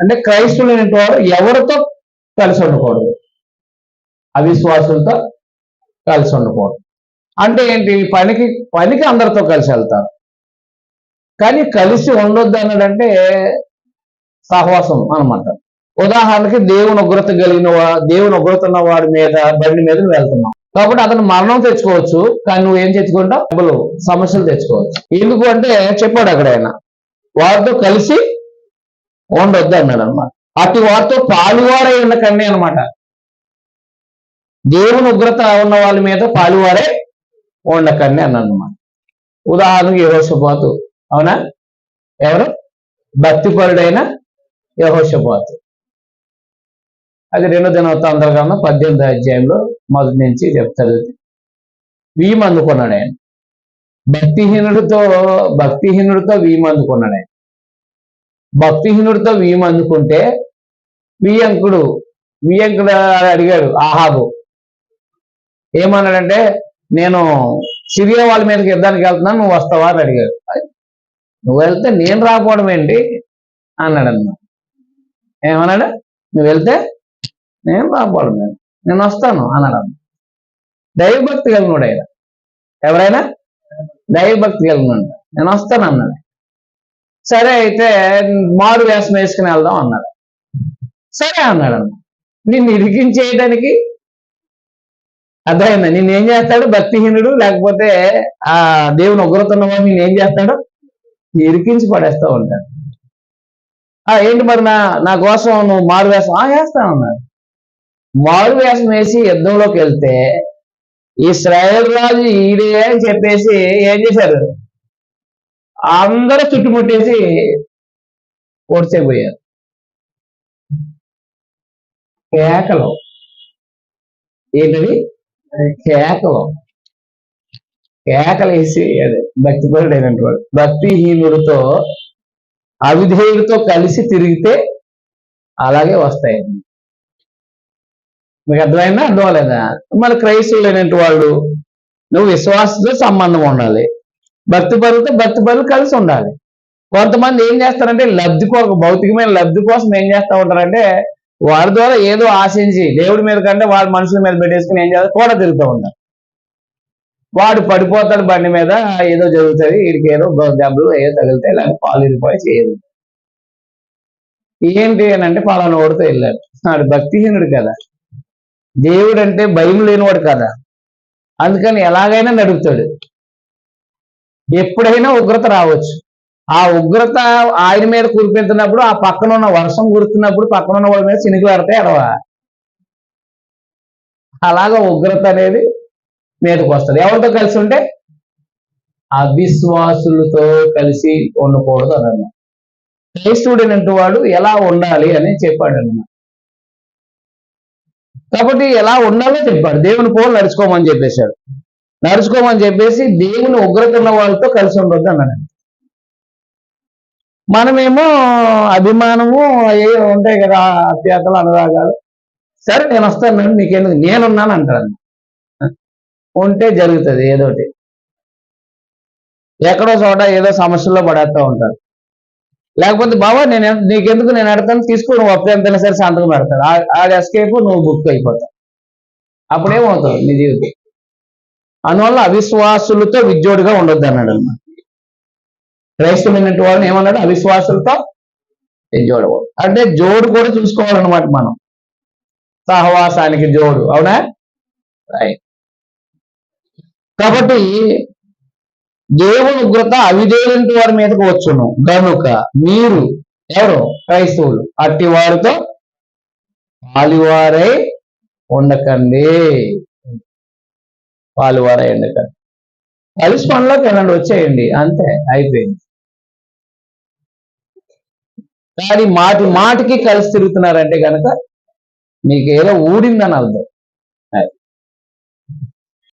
అంటే క్రైస్తవులు ఎవరితో కలిసి ఉండకూడదు? అవిశ్వాసులతో కలిసి ఉండకూడదు. అంటే ఏంటి? పనికి పనికి అందరితో కలిసి వెళ్తారు. కానీ కలిసి ఉండొద్దు అన్నాడంటే సహవాసం అన్నమాట ఉదాహరణకి దేవుని ఉగ్రత కలిగిన దేవుని ఉగ్రత ఉన్న వాడి మీద బండి మీద నువ్వు వెళ్తున్నావు. కాబట్టి అతను మరణం తెచ్చుకోవచ్చు కానీ నువ్వు ఏం తెచ్చుకుంటావు? డబ్బులు సమస్యలు తెచ్చుకోవచ్చు. ఎందుకు అంటే చెప్పాడు అక్కడ ఆయన. వారితో కలిసి ఉండొద్దు అన్నాడు అనమాట అటు వారితో పాలువారై ఉండకండి అనమాట దేవుని ఉగ్రత ఉన్న వాళ్ళ మీద పాలువారే ఉండకండి అన్నాడు అనమాట ఉదాహరణకి యహోషపాతు. అవునా? ఎవరు? భక్తిపరుడైన యహోషపాతు. అది రెండో దినవృత్తాంతాల గ్రంథం పద్దెనిమిది అధ్యాయంలో మొదటి నుంచి చెప్తారు వీమందుకున్నాడు ఆయన. భక్తిహీనుడితో భక్తిహీనుడితో వీమందుకున్నాడు ఆయన. భక్తిహీనుడితో వీమ్ అందుకుంటే వియంకుడు వియంకుడు అడిగాడు ఆహాబు. ఏమన్నాడంటే నేను సిరియా వాళ్ళ మీదకి యుద్ధానికి వెళ్తున్నాను నువ్వు వస్తావా అని అడిగాడు. నువ్వు వెళ్తే నేను రాకపోవడం ఏంటి? అన్నాడు అన్నమాట ఏమన్నాడు? నువ్వు వెళ్తే నేను రాకపోవడం ఏంటి? నేను వస్తాను అన్నాడు అన్న దైవభక్తి కలిగినాడు ఆయన. ఎవరైనా దైవభక్తి కలిగినాడు. నేను వస్తాను అన్నాడు. సరే అయితే మారు వేషం వేసుకుని వెళ్దాం అన్నాడు. సరే అన్నాడు. అన్న నిన్ను ఇరికించేయడానికి అర్థమైందా? నిన్ను ఏం చేస్తాడు? భక్తిహీనుడు లేకపోతే ఆ దేవుని ఉగ్రతున్నవాడు నేను ఏం చేస్తాడు? ఇరికించి పడేస్తా ఉంటాడు ఆ ఏంటి మరి నా నా కోసం నువ్వు మారు వేషం? ఆ వేస్తాను అన్నాడు. మారు వేషం వేసి యుద్ధంలోకి వెళ్తే ఈ రాజు ఈడే అని చెప్పేసి ఏం చేశారు? అందరూ చుట్టుముట్టేసి ఓడ్చేపోయారు కేకలు. ఏంటది? కేకలు. కేకలు వేసి అదే భక్తిపరుడైనటువంటి వాడు. భక్తిహీనుడితో అవిధేయుడితో కలిసి తిరిగితే అలాగే వస్తాయి. మీకు అర్థమైందా? అర్థం అవ్వలేదా? మరి క్రైస్తవులైనటువంటి వాళ్ళు నువ్వు విశ్వాసంతో సంబంధం ఉండాలి. భక్తి పరులతో భక్తి పరులు కలిసి ఉండాలి. కొంతమంది ఏం చేస్తారంటే లబ్ధి కోసం భౌతికమైన లబ్ధి కోసం ఏం చేస్తా ఉంటారంటే వారి ద్వారా ఏదో ఆశించి దేవుడి మీద కంటే వాడు మనుషుల మీద పెట్టేసుకుని ఏం చేస్తారు? కూడా తిరుగుతూ ఉంటారు. వాడు పడిపోతాడు బండి మీద ఏదో జరుగుతుంది వీడికి ఏదో దెబ్బలు ఏదో తగిలితే ఇలాంటి పాలు ఇరిపోయి చేయదు ఏంటి అని అంటే పలానా ఓడితో వెళ్ళాడు వాడు భక్తిహీనుడు కదా. దేవుడు అంటే భయం లేనివాడు కదా. అందుకని ఎలాగైనా నడుపుతాడు. ఎప్పుడైనా ఉగ్రత రావచ్చు. ఆ ఉగ్రత ఆయన మీద కురిపెడుతున్నప్పుడు ఆ పక్కన ఉన్న వర్షం కురుతున్నప్పుడు పక్కన ఉన్న వాళ్ళ మీద చినుకులు పడతాయి అడవా అలాగా ఉగ్రత అనేది మీదకు వస్తుంది. ఎవరితో కలిసి ఉంటే? అవిశ్వాసులతో కలిసి ఉండకూడదు అన్నమాట క్రైస్తవుడైనటువంటి వాడు ఎలా ఉండాలి అని చెప్పాడు అన్నమాట. కాబట్టి ఎలా ఉండాలో చెప్పాడు. దేవుని పోలు నడుచుకోమని చెప్పేశాడు. నడుచుకోమని చెప్పేసి దేవుని ఉగ్రత ఉన్న వాళ్ళతో కలిసి ఉండొద్దు అన్నాడు. మనమేమో అభిమానము అవి ఉంటాయి కదా అత్యాతలు అనురాగాలు. సరే నేను వస్తాను నీకెందుకు? నేనున్నాను అంటాను ఉంటే జరుగుతుంది ఏదోటి ఎక్కడో చోట ఏదో సమస్యల్లో పడేస్తూ ఉంటారు లేకపోతే బాబా నేను నీకెందుకు నేను ఎడతాను తీసుకో నువ్వు అప్పుడు ఎంతైనా సరే సంతకం పెడతాడు. ఆ- ఎస్కేప్ నువ్వు బుక్ అయిపోతావు. అప్పుడేమవుతావు నీ జీవితం? అందువల్ల అవిశ్వాసులతో విద్యోడిగా ఉండొద్దు అన్నాడు అనమాట క్రైస్తవులైనటువంటి వాళ్ళని ఏమన్నాడు? అవిశ్వాసులతో విజ్జోడు అంటే జోడు కూడా చూసుకోవాలన్నమాట మనం. సహవాసానికి జోడు. అవునా? రైట్ కాబట్టి దేవుని ఉగ్రత అవిధేయులంటి వారి మీదకు వచ్చును. గనుక మీరు ఎవరు? క్రైస్తవులు. అట్టి వారితో పాలివారై ఉండకండి. పాలువారై కదా కలిసి పనిలోకి వెళ్ళండి వచ్చేయండి. అంతే అయిపోయింది. కానీ మాటి మాటికి కలిసి తిరుగుతున్నారంటే కనుక మీకు ఏదో ఊడిందని అర్థం.